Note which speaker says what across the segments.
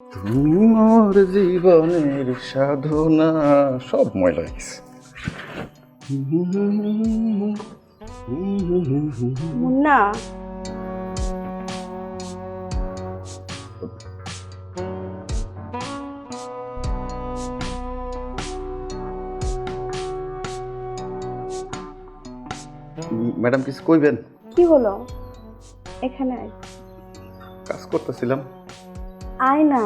Speaker 1: তুমি মোর জীবনের সাধনা সব ময়লা হয়ে গেছে।
Speaker 2: মুন্না
Speaker 1: ম্যাডাম কিছু কইবেন?
Speaker 2: কি হলো? এখানে
Speaker 1: কাজ করতেছিলাম।
Speaker 2: আয় না।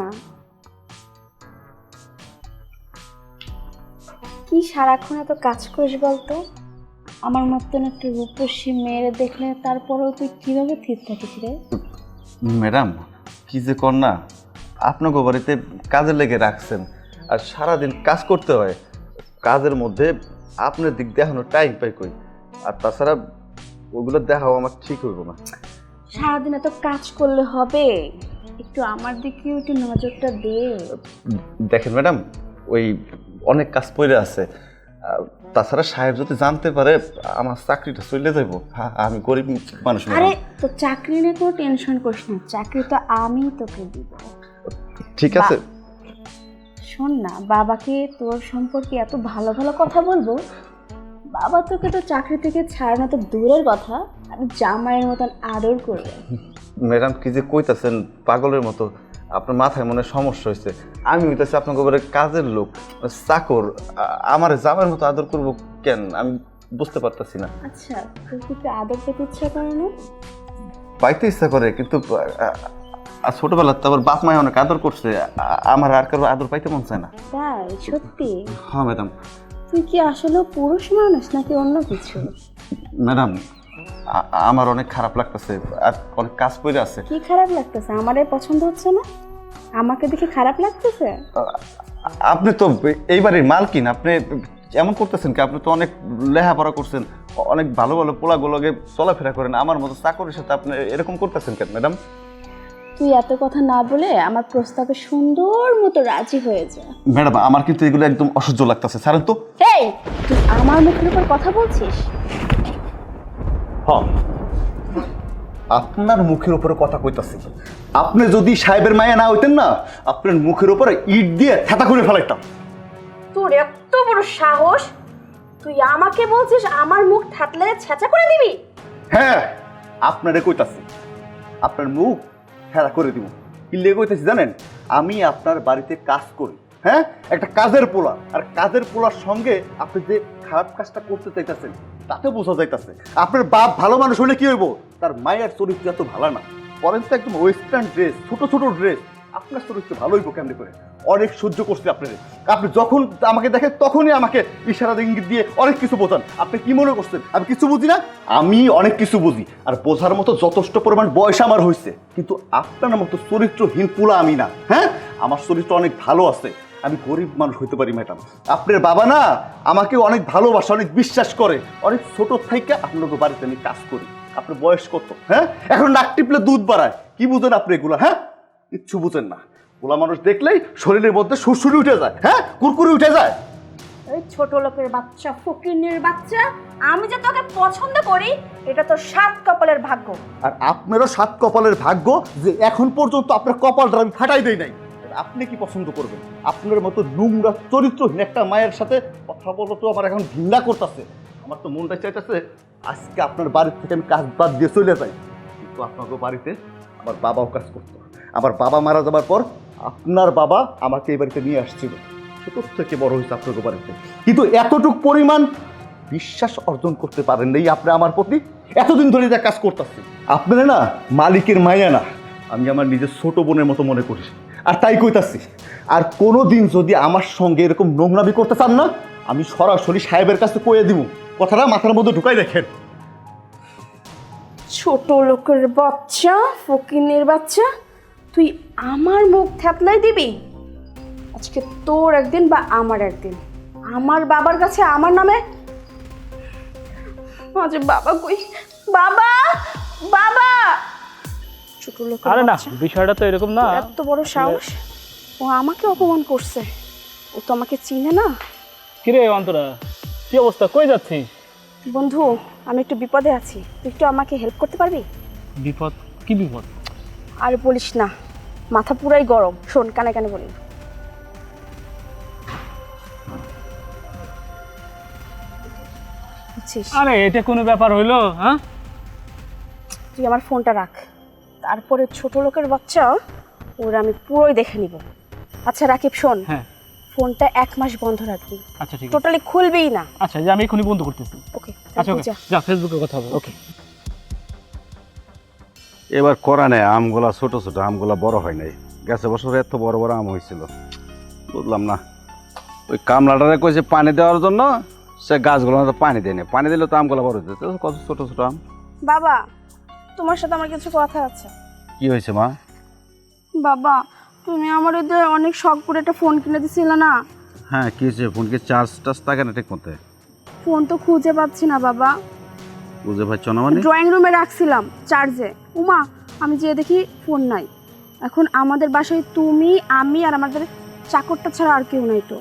Speaker 2: কি সারাক্ষণ এত কাজ করিস বলতো? আমার মতন একটা রূপসী মেয়েরে দেখলে তারপরেও তুই কীভাবে ঠিক থাকিস রে?
Speaker 1: ম্যাডাম কি যে কর না। আপনাকে বাড়িতে কাজে লেগে রাখছেন আর সারাদিন কাজ করতে হয়। কাজের মধ্যে আপনার দিক দেখানো টাইম পাই কই। আর তাছাড়া ওগুলো দেখাও আমার ঠিক হইব না।
Speaker 2: সারাদিন এত কাজ করলে হবে? একটু আমার দিকেও একটু নজরটা দে।
Speaker 1: দেখেন ম্যাডাম ওই অনেক কাজ পড়ে আছে। তাছাড়া সাহেব যদি জানতে পারে আমার চাকরিটা চলে যাইব। আমি গরিব মানুষ
Speaker 2: আরে তো চাকরি নিয়ে কোনো টেনশন করিস না। চাকরি তো আমি তোকে দিব।
Speaker 1: ঠিক আছে।
Speaker 2: শোন না বাবাকে তোর সম্পর্কে এত ভালো ভালো কথা বলব বাবা তোকে তো চাকরি থেকে ছাড়ানো তো দূরের কথা আমি জামাইয়ের মতন আদর করবে।
Speaker 1: ম্যাডাম কি যে কইতাছেন পাগলের মতো। আপনার মাথায় মনে সমস্যা হয়েছে আমি হইতেছি আপনার গোবরে কাজের লোক চাকর। আমার জামাইয়ের মতো আদর করব কেন? আমি বুঝতে পারতাছি না।
Speaker 2: আচ্ছা তোর কি আদর পেতে ইচ্ছা করে না?
Speaker 1: পাইতে ইচ্ছা করে কিন্তু আ- আ- ছোটবেলার তো আবার বাপ মায় অনেক আদর করছে। আমার আর কারও আদর পাইতে মন চায় না।
Speaker 2: তাই সত্যি?
Speaker 1: হ্যাঁ ম্যাডাম।
Speaker 2: তুই কি আসলে পুরুষ মানুষ নাকি অন্য কিছু?
Speaker 1: ম্যাডাম আমার অনেক খারাপ লাগতেছে আর অনেক কাজ পড়ে আছে।
Speaker 2: কি খারাপ লাগতেছে? আমার পছন্দ হচ্ছে না? আমাকে দেখে খারাপ লাগতেছে?
Speaker 1: আপনি তো এই বাড়ির মালকিন আপনি এমন করতেছেন কি? আপনি তো অনেক লেখাপড়া করছেন অনেক ভালো ভালো পোলাগুলোকে চলাফেরা করেন আমার মতো চাকরির সাথে আপনি এরকম করতেছেন কেন ম্যাডাম?
Speaker 2: তুই এত কথা না বলে আমার প্রস্তাবে সুন্দর মতো রাজি হয়ে যা।
Speaker 1: ম্যাডাম আমার কিন্তু এগুলো একদম অসহ্য লাগতেছে। ছাড়েন তো।
Speaker 2: এই তুই আমার মুখের উপর কথা বলছিস?
Speaker 1: হ্যাঁ আপনার মুখের উপরে কথা কইতাছি। আপনি যদি সাহেবের মায়া না হইতেন না আপনার মুখের উপরে ইট দিয়ে থেতা করে ফেলাইতাম।
Speaker 2: তোর এত বড় সাহস? তুই আমাকে বলছিস আমার মুখ থাকলে ছেঁচা করে দিবি?
Speaker 1: হ্যাঁ আপনারে কইতাছি। আপনার মুখ ফেরা করে দিব। কি লেগে হইতেছি জানেন? আমি আপনার বাড়িতে কাজ করি হ্যাঁ? একটা কাজের পোলা আর কাজের পোলার সঙ্গে আপনি যে খারাপ কাজটা করতে চাইতেছেন, তাতে বোঝা যাইতেছে। আপনার বাপ ভালো মানুষ হলে কি হইব? তার মায়ের চরিত্র এত ভালো না। পরেন তো একদম ওয়েস্টার্ন ড্রেস ছোট ছোট ড্রেস আপনার চরিত্র ভালো হইব কেমনি করে? অনেক সহ্য করছি আপনার আপনি যখন আমাকে দেখেন, তখনই আমাকে ইশারা ইঙ্গিত দিয়ে অনেক কিছু বোঝান। আপনি কি মনে করছেন? আমি কিছু বুঝি না? আমি অনেক কিছু বুঝি। আর বোঝার মতো যথেষ্ট পরিমাণ বয়স আমার হয়েছে। কিন্তু আপনার মতো চরিত্রহীন পুলা আমি না হ্যাঁ? আমার চরিত্র অনেক ভালো আছে। আমি গরিব মানুষ হইতে পারি, ম্যাডাম। আপনার বাবা না আমাকে অনেক ভালোবাসে, অনেক বিশ্বাস করে। অনেক ছোট থেকে আপনাকে বাড়িতে আমি কাজ করি। আপনার বয়স কত হ্যাঁ? এখন নাক টিপলে দুধ বাড়ায়। কি বুঝেন আপনি এগুলো হ্যাঁ? কিচ্ছু বুঝেন না। পোলা মানুষ দেখলেই শরীরের মধ্যে সুরসুরি উঠে যায় হ্যাঁ? কুরকুরি উঠে যায়।
Speaker 2: ওই ছোট লোকের বাচ্চা ফকিনের বাচ্চা আমি যে তোকে পছন্দ করি এটা তোর সাত কপালের ভাগ্য।
Speaker 1: আর আপনারও সাত কপালের ভাগ্য যে এখন পর্যন্ত আপনার কপালটা আমি ফাটাই দেই নাই। আর আপনি কি পছন্দ করবেন? আপনার মতো নোংরা চরিত্রহীন একটা মায়ের সাথে কথা বলো তো আমার এখন ঘৃণা করতেছে। আমার তো মনটা চাইতেছে আজকে আপনার বাড়ির থেকে আমি কাজ বাদ দিয়ে চলে যাই। কিন্তু আপনাকে বাড়িতে আমার বাবাও কাজ করতো। আমার বাবা মারা যাবার পর আপনার বাবা আমাকে এই বাড়িতে নিয়ে আসছিল। ছোট থেকে বড় হয়েছে আপনাকে বাড়িতে কিন্তু এতটুক পরিমাণ বিশ্বাস অর্জন করতে পারেন নাই আপনি আমার প্রতি এতদিন ধরে যা কাজ করতেছি। আপনারা না মালিকের মায়া না। আমি আমার নিজের ছোট বোনের মতো মনে করি। আর তাই কইতাছি, আর কোনো দিন যদি আমার সঙ্গে এরকম নোংরামি করতে চান না, আমি সরাসরি সাহেবের কাছে কয়ে দিব কথাটা মাথার মধ্যে ঢুকাই দেখেন।
Speaker 2: ছোট লোকের বাচ্চা, ফকিনের বাচ্চা তুই আমার মুখ থ্যাতলাই দিবি? আজকে তোর একদিন বা আমার একদিন। আমার বাবার কাছে আমার নামে? আজ বাবা কই? বাবা! বাবা! ছোট লোকের
Speaker 3: আরে না বিষয়টা তো এরকম না।
Speaker 2: এত বড় সাহস। ও আমাকে অপমান করছে। ও তো আমাকে চিনে না।
Speaker 3: কিরে অন্তরা কি অবস্থা? কই যাচ্ছিস?
Speaker 2: বন্ধু আমি একটু বিপদে আছি। তুই একটু আমাকে হেল্প করতে পারবি?
Speaker 3: বিপদ? কি বিপদ?
Speaker 2: আর বলিস না। মাথা পুরাই গরম। শোন কানে কানে বলি।
Speaker 3: আরে এটা কোনো ব্যাপার হইল হ্যাঁ?
Speaker 2: তুই আমার ফোনটা রাখ। তারপরে ছোট লোকের বাচ্চা ওরা আমি পুরোই দেখে নিব। আচ্ছা রাকিব শোন।
Speaker 3: হ্যাঁ।
Speaker 2: ফোনটা এক মাস বন্ধ রাখবি।
Speaker 3: আচ্ছা ঠিক
Speaker 2: টোটালি খুলবেই না।
Speaker 3: আচ্ছা যে আমি এখনই বন্ধ করতেছি।
Speaker 2: ওকে
Speaker 3: আচ্ছা ওকে। যা ফেসবুকে কথা হবে। ওকে।
Speaker 4: এবার করা নেই আমগুলা ছোট ছোট আমগুলা বড় হয় নাই। গেছে বছর এত বড় বড় আম হয়েছিল। বুঝলাম না। ওই কামলাটারে কইছে পানি দেওয়ার জন্য সে গাছগুলো তো পানি দেয় না পানি দিলে তো আমগুলা বড় হইতে কত ছোট ছোট আম।
Speaker 2: বাবা তোমার সাথে আমার কিছু কথা আছে।
Speaker 4: কি হয়েছে মা?
Speaker 2: বাবা তুমি আমার ওদের অনেক শখ করে একটা ফোন কিনে দিছিলে না?
Speaker 4: হ্যাঁ কি হয়েছে? ফোন কি চার্জ টার্জ থাকে না ঠিক মতো
Speaker 2: ফোন তো খুঁজে পাচ্ছি না বাবা।
Speaker 4: বুঝতে পারছ না মানে?
Speaker 2: ড্রয়িং রুমে রাখছিলাম চার্জে উমা আমি যেয়ে দেখি ফোন নাই। এখন আমাদের বাসায় তুমি আমি আর আমাদের চাকরটা ছাড়া আর কেউ নাই তো।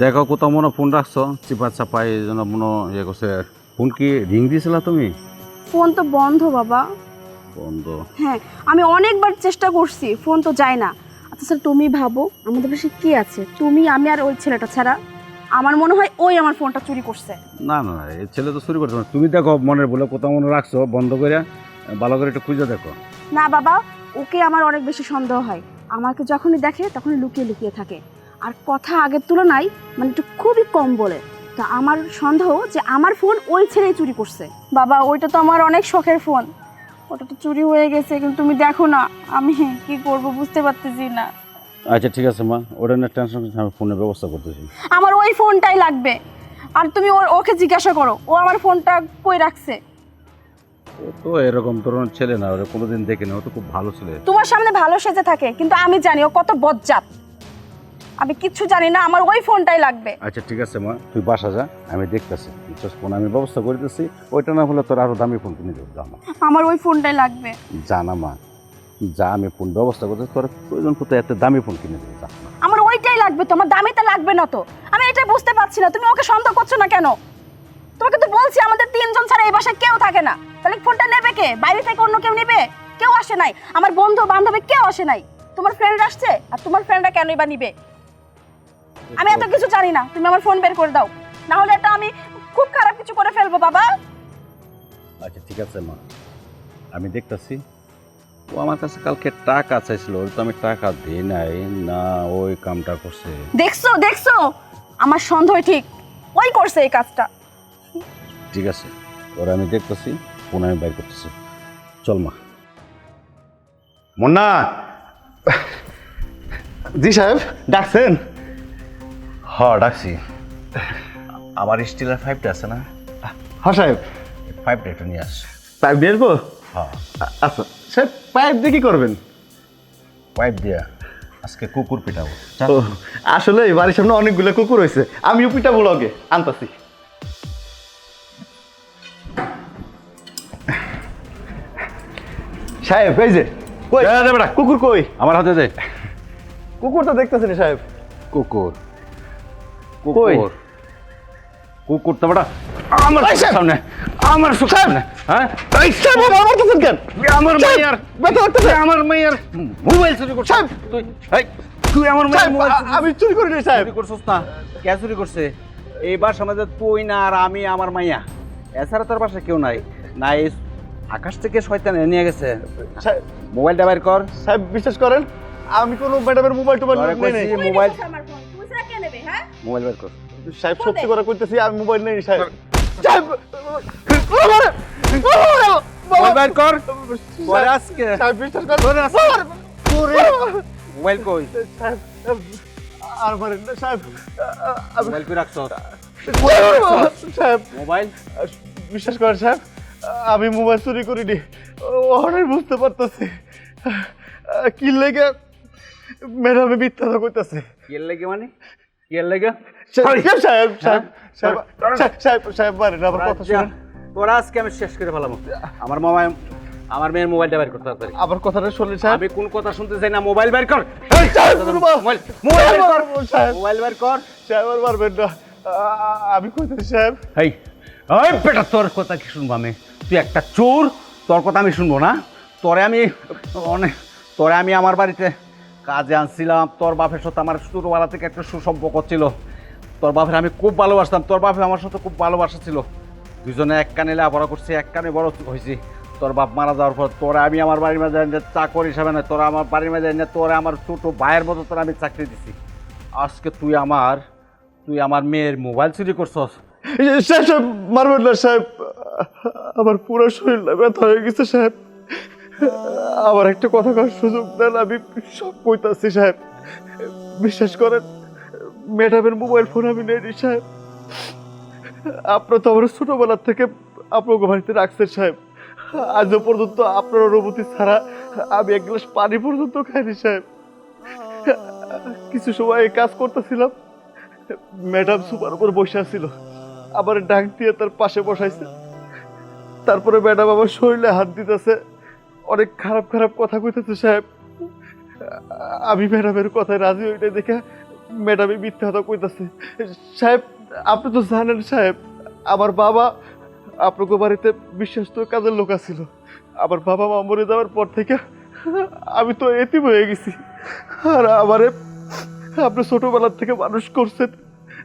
Speaker 4: দেখো কোথাও মনে ফোন রাখছো চিপা চাপাই এই জন্য মনে ইয়ে করছে। ফোন কি রিং দিয়েছিলা তুমি?
Speaker 2: ফোন তো বন্ধ বাবা।
Speaker 4: বন্ধ।
Speaker 2: হ্যাঁ আমি অনেকবার চেষ্টা করছি ফোন তো যায় না। আচ্ছা স্যার তুমি ভাবো আমাদের বাসায় কি আছে? তুমি আমি আর ওই ছেলেটা ছাড়া। আমার মনে হয় ওই আমার ফোনটা চুরি করছে।
Speaker 4: না না না, এই ছেলে তো চুরি করছে না। তুমি দেখো মনের বলে কোথাও মনে রাখছো বন্ধ করে ভালো করে একটু খুঁজে দেখো।
Speaker 2: না বাবা ওকে আমার অনেক বেশি সন্দেহ হয়। আমাকে যখনই দেখে তখনই লুকিয়ে লুকিয়ে থাকে। আর কথা আগের তুলনায় মানে একটু খুবই কম বলে। তা আমার সন্দেহ যে আমার ফোন ওই ছেলেই চুরি করছে। বাবা ওইটা তো আমার অনেক শখের ফোন। ওটা তো চুরি হয়ে গেছে কিন্তু তুমি দেখো না। আমি কি করব বুঝতে পারতেছি না।
Speaker 4: আচ্ছা ঠিক আছে মা। ওটা নিয়ে টেনশন আমি ফোনের ব্যবস্থা করতেছি।
Speaker 2: আমার ওই ফোনটাই লাগবে। আর তুমি ওর ওকে জিজ্ঞাসা করো। ও আমার ফোনটা কই রাখছে?
Speaker 4: ও তো এরকম ধরনের ছেলে না ওরা কোনোদিন দেখে না ও তো খুব ভালো ছেলে।
Speaker 2: তোমার সামনে ভালো সেজে থাকে কিন্তু আমি জানি ও কত বজ্জাত। আমি কিচ্ছু জানি না আমার ওই ফোনটাই লাগবে।
Speaker 4: আচ্ছা ঠিক আছে মা তুই বাসা যা আমি দেখতেছি। বুঝছিস ফোন আমি ব্যবস্থা করতেছি ওইটা না হলে তোর আরও দামি ফোন কিনে দেবো জানা
Speaker 2: আমার ওই ফোনটাই লাগবে।
Speaker 4: জানা মা যা আমি ফোন ব্যবস্থা করতে তোর প্রয়োজন করতে এত দামি ফোন কিনে দেবো
Speaker 2: আমার ওইটাই লাগবে তো আমার দামিটা লাগবে না তো। আমি এটা বুঝতে পারছি না তুমি ওকে সন্দেহ করছ না কেন? তোমাকে তো বলছি আমাদের তিনজন ছাড়া এই বাসায় কেউ থাকে না। তাহলে ফোনটা নেবে কে? বাইরে থেকে অন্য কেউ নেবে? কেউ আসে নাই। আমার বন্ধু বান্ধবী কেউ আসে নাই। তোমার ফ্রেন্ড আসছে? আর তোমার ফ্রেন্ডরা কেনই বা নিবে? আমি এত কিছু জানি না। তুমি আমার ফোন বের করে দাও। না হলে এটা আমি খুব খারাপ কিছু করে ফেলব বাবা।
Speaker 4: আচ্ছা ঠিক আছে মা। আমি দেখতাছি ও আমার কাছে কালকে টাকা চাইছিল ওর তো আমি টাকা দিই নাই। না ওই কামটা করছে।
Speaker 2: দেখছ দেখছ? আমার সন্দেহ ঠিক। ওই করছে এই কাজটা।
Speaker 4: ঠিক আছে। ওরা আমি দেখতেছি ফোন আমি বাইর করতেছি। চল মা।
Speaker 1: মুন্না! জি সাহেব ডাকছেন?
Speaker 4: হ ডাকছি। আমার স্টিলের ফাইভটা আছে না?
Speaker 1: হ্যাঁ সাহেব।
Speaker 4: ফাইভটা একটু নিয়ে আস।
Speaker 1: পাইপ দিয়ে আসব?
Speaker 4: হ্যাঁ।
Speaker 1: আচ্ছা সাহেব পাইপ দিয়ে কি করবেন?
Speaker 4: পাইপ দিয়া আজকে কুকুর পিটাবো।
Speaker 1: ও আসলে বাড়ির সামনে অনেকগুলো কুকুর হয়েছে আমি উপিটা ব্লগে আনতাছি। সাহেব এই যে কই? কুকুর কই?
Speaker 4: আমার হাতে দে।
Speaker 1: কুকুর তো দেখতেছেন সাহেব?
Speaker 4: কুকুর। কুকুর। কুকুর তো বেটা আমার! সামনে আমার সামনে হ্যাঁ?
Speaker 1: এই সাহেব আমার মারতেছেন কেন?
Speaker 4: আমার
Speaker 1: সাহেব,
Speaker 4: মেয়ের
Speaker 1: ব্যথা লাগতেছে
Speaker 4: আমার মেয়ের মোবাইল চুরি করছিস।
Speaker 1: সাহেব!
Speaker 4: তুই এই, তুই আমার মেয়ের
Speaker 1: সাহেব,
Speaker 4: মোবাইল
Speaker 1: আমি চুরি করিনি সাহেব।
Speaker 4: চুরি করছিস না। কে চুরি করছে? এইবার সমাজে তুই না আর আমি আমার মাইয়া। এছাড়া তোর পাশে কেউ নাই। না আকাশ থেকে শয়তান নিয়ে গেছে। মোবাইলটা বের কর।
Speaker 1: সাহেব বিশ্বাস করেন আমি কোনো ম্যাডামের মোবাইল টোবাইল
Speaker 4: তোরে
Speaker 1: নেই নাই।
Speaker 4: মোবাইল
Speaker 2: হ্যাঁ?
Speaker 4: মোবাইল বের কর।
Speaker 1: সাহেব সত্যি করে কইতেছি আমি মোবাইল নেই সাহেব সাহেব!
Speaker 4: মোবাইল বের কর। পরে আজকে
Speaker 1: সাহেব বিশ্বাস করেন
Speaker 4: তোরে আজকে
Speaker 1: তোরে
Speaker 4: মোবাইল কই?
Speaker 1: সাহেব আর মারেন না সাহেব
Speaker 4: মোবাইল কই রাখছ?
Speaker 1: সাহেব
Speaker 4: মোবাইল?
Speaker 1: বিশ্বাস করেন সাহেব আমি মোবাইল চুরি করি করিনি। অনেক বুঝতে পারতেছি। কি লেগে ম্যাডামে মিথ্যা কইতাছে?
Speaker 4: কি লাগে মানে? কি লাগে?
Speaker 1: সাহেব সাহেব সাহেব সাহেব
Speaker 4: হ্যাঁ?
Speaker 1: সাহেব সাহেব সাহেব মারেন আমার কথা শুনুন।
Speaker 4: তোরা আজকে আমি শেষ করে ফেলাম আমার মামা আমার মেয়ের মোবাইলটা বের করতে হবে।
Speaker 1: আমার কথাটা শুনলেন সাহেব?
Speaker 4: আমি কোন কথা শুনতে চাই না মোবাইল বের কর।
Speaker 1: সাহেব,
Speaker 4: মোবাইল। মোবাইল বের কর।
Speaker 1: সাহেব
Speaker 4: মোবাইল বের কর।
Speaker 1: সাহেব আর মারবেন না। আমি কইতেছি সাহেব।
Speaker 4: এই ওই বেটা, তোর কথা কি শুনব আমি? তুই একটা চোর, তোর কথা আমি শুনব না। তোরে আমি অনেক তোরে আমি আমার বাড়িতে কাজে আনছিলাম। তোর বাপের সাথে আমার ছোটোবেলা থেকে একটা সুসম্পর্ক ছিল। তোর বাপের আমি খুব ভালোবাসতাম। তোর বাপের আমার সাথে খুব ভালোবাসা ছিল। দুজনে এক কানে লেখাপড়া করছি, এক কানে বড় হয়েছি। তোর বাপ মারা যাওয়ার পর তোরা আমি আমার বাড়ির মাঝে এনে চাকর হিসাবে না, তোরা আমার বাড়ির মাঝে এনে তোরা আমার ছোটো ভাইয়ের মতো তোরা আমি চাকরি দিছি। আজকে তুই আমার তুই আমার মেয়ের মোবাইল চুরি করছস।
Speaker 1: সাহেব সাহেব মারবেন না সাহেব। আমার পুরো শরীর ব্যথা হয়ে গেছে, সাহেব। আমার একটা কথা করার সুযোগ দেন, আমি সব কইতাছি সাহেব। বিশ্বাস করেন, ম্যাডামের মোবাইল ফোন আমি নেই সাহেব। আপনার তো আমার ছোটবেলার থেকে আপনাকে বাড়িতে রাখছেন, সাহেব। আজও পর্যন্ত আপনার অনুমতি ছাড়া আমি এক গ্লাস পানি পর্যন্ত খাইনি, সাহেব। কিছু সময় কাজ করতেছিলাম। ম্যাডাম সুপার উপর বসে আছিল। আবার ডাক দিয়ে তার পাশে বসাইছে। তারপরে ম্যাডাম আমার শরীরে হাত দিতেছে। অনেক খারাপ খারাপ কথা কইতেছে সাহেব। আমি ম্যাডামের কথায় রাজি হইতে দেখে ম্যাডামই মিথ্যা কথা কইতাছে। সাহেব, আপনি তো জানেন সাহেব, আমার বাবা আপনাকে বাড়িতে বিশ্বস্ত কাজের লোক আছিল। আমার বাবা মা মরে যাওয়ার পর থেকে আমি তো এতিম হয়ে গেছি। আর আমারে আপনি ছোটবেলার থেকে মানুষ করছেন।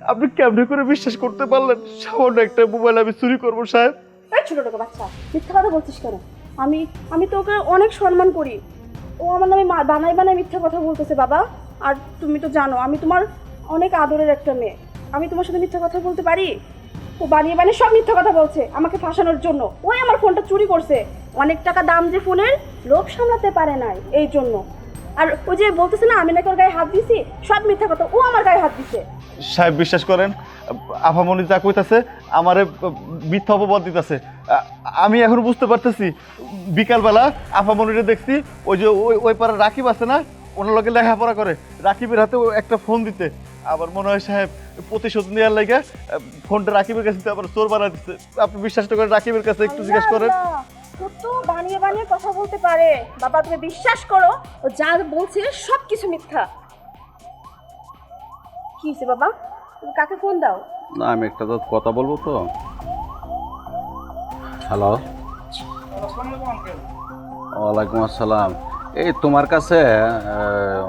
Speaker 1: আপনি কেমনে করে বিশ্বাস করতে পারলেন? সামান্য একটা মোবাইল আমি চুরি করব, সাহেব।
Speaker 2: এই ছোট টাকা বাচ্চা, মিথ্যা কথা বলছিস কেন? আমি আমি তো ওকে অনেক সম্মান করি। ও আমার নামে মা- বানাই বানাই মিথ্যা কথা বলতেছে, বাবা। আর তুমি তো জানো, আমি তোমার অনেক আদরের একটা মেয়ে। আমি তোমার সাথে মিথ্যা কথা বলতে পারি? ও বানিয়ে বানিয়ে সব মিথ্যা কথা বলছে আমাকে ফাঁসানোর জন্য। ওই আমার ফোনটা চুরি করছে। অনেক টাকা দাম যে ফোনের, লোভ সামলাতে পারে নাই এই জন্য। আর ওই যে বলতেছে না আমি নাকি ওর গায়ে হাত দিছি সব মিথ্যা কথা ও আমার গায়ে হাত দিছে।
Speaker 1: সাহেব বিশ্বাস করেন আফামনি যা কইতাছে আমারে মিথ্যা অপবাদ দিতেছে। আমি এখন বুঝতে পারতেছি বিকালবেলা আফা আফামনিরে দেখছি ওই যে ওই ওই পাড়া রাকিব আছে না ওনার লোকে লেখাপড়া করে। রাকিবের হাতে একটা ফোন দিতে। আবার মনে হয় সাহেব প্রতিশোধ নেওয়ার লাগে ফোনটা রাকিবের কাছে আবার চোর বানা দিচ্ছে আপনি বিশ্বাস করেন রাকিবের কাছে একটু জিজ্ঞেস করেন।
Speaker 2: আল্লাহ, ও তো বানিয়ে বানিয়ে কথা বলতে পারে। বাবা তুমি বিশ্বাস করো ও যা বলছে সব কিছু মিথ্যা। কি হয়েছে বাবা? তুমি কাকে ফোন দাও?
Speaker 4: না আমি একটা তো কথা বলব তো। হ্যালো ওয়ালাইকুম আসসালাম। এই তোমার কাছে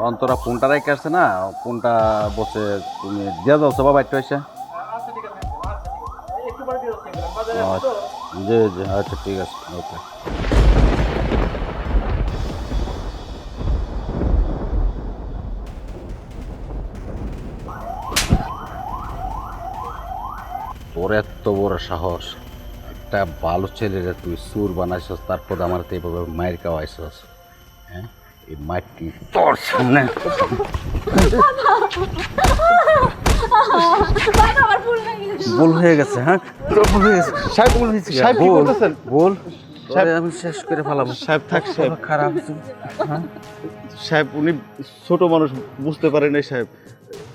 Speaker 4: অন্তরা ফোনটা রেখে আসছে না? ফোনটা বসে তুমি দিয়ে দাও সবাই একটু এসে। আচ্ছা, জি জি আচ্ছা ঠিক আছে, ওকে। তোর এত বড় সাহস। একটা ভালো ছেলেরে তুই সুর বানাইছস, তারপর আমার তো এইভাবে মায়ের খাওয়াইছস। হ্যাঁ? এই মাটি তোর সামনে।
Speaker 2: ভুল হয়ে গেছে।
Speaker 4: ভুল হয়ে গেছে হ্যাঁ? ভুল হয়ে গেছে।
Speaker 1: সাহেব
Speaker 4: ভুল হয়েছে।
Speaker 1: সাহেব কি
Speaker 4: ভুল।
Speaker 1: বলতেছেন?
Speaker 4: ভুল।
Speaker 1: সাহেব-
Speaker 4: আমি শেষ করে ফেলাম
Speaker 1: সাহেব থাক সাহেব।
Speaker 4: খারাপ।
Speaker 1: সাহেব উনি ছোট মানুষ বুঝতে পারেন নাই সাহেব।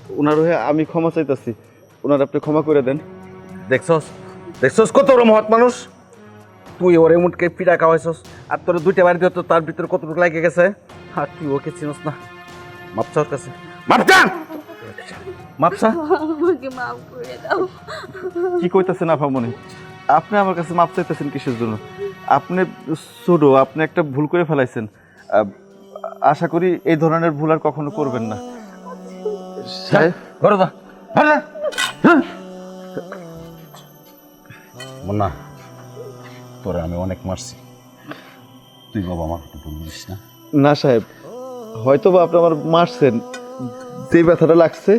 Speaker 1: ওনার হয়ে আমি ক্ষমা চাইতাছি। ওনার আপনি ক্ষমা করে দেন।
Speaker 4: দেখছস? দেখছস কত বড় মহৎ মানুষ? তুই ওরে মুটকে পিঠা খাওয়াইছস। আর তোর দুইটা বাড়ি দিয়ে তো তার ভিতরে কতটুকু লাগে গেছে? আর তুই ওকে চিনস না। ওর কাছে। মাপসা
Speaker 2: আমাকে মাফ করে দাও।
Speaker 1: কি কইতেছেন আফামনি আপনি আমার কাছে মাপ চাইতেছেন কিসের জন্য? আপনি ছোট আপনি একটা ভুল করে ফেলাইছেন। আশা করি এই ধরনের ভুল আর কখনো করবেন না। সাহেব
Speaker 4: ঘরে যা। ঘরে হ্যাঁ। মুন্না তোরে আমি অনেক মারছি। তুই বাবা আমার কথা বলিস না?
Speaker 1: না সাহেব হয়তো বা আপনি আমার মারছেন। যে ব্যথাটা লাগছে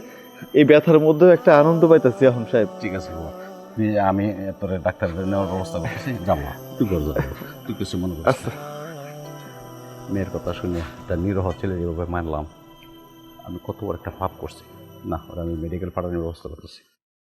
Speaker 1: এই ব্যথার মধ্যেও একটা আনন্দ পাইতেছি এখন সাহেব।
Speaker 4: ঠিক আছে বাবা। তুই আমি তোর ডাক্তার নেওয়ার ব্যবস্থা করতেছি যাব তুই কর যাব তুই কিছু মনে করিস
Speaker 1: আচ্ছা।
Speaker 4: মেয়ের কথা শুনে একটা নিরহ ছেলে যেভাবে মানলাম আমি কত বড় একটা পাপ করছি। না ওরা আমি মেডিকেল পাঠানোর ব্যবস্থা করতেছি।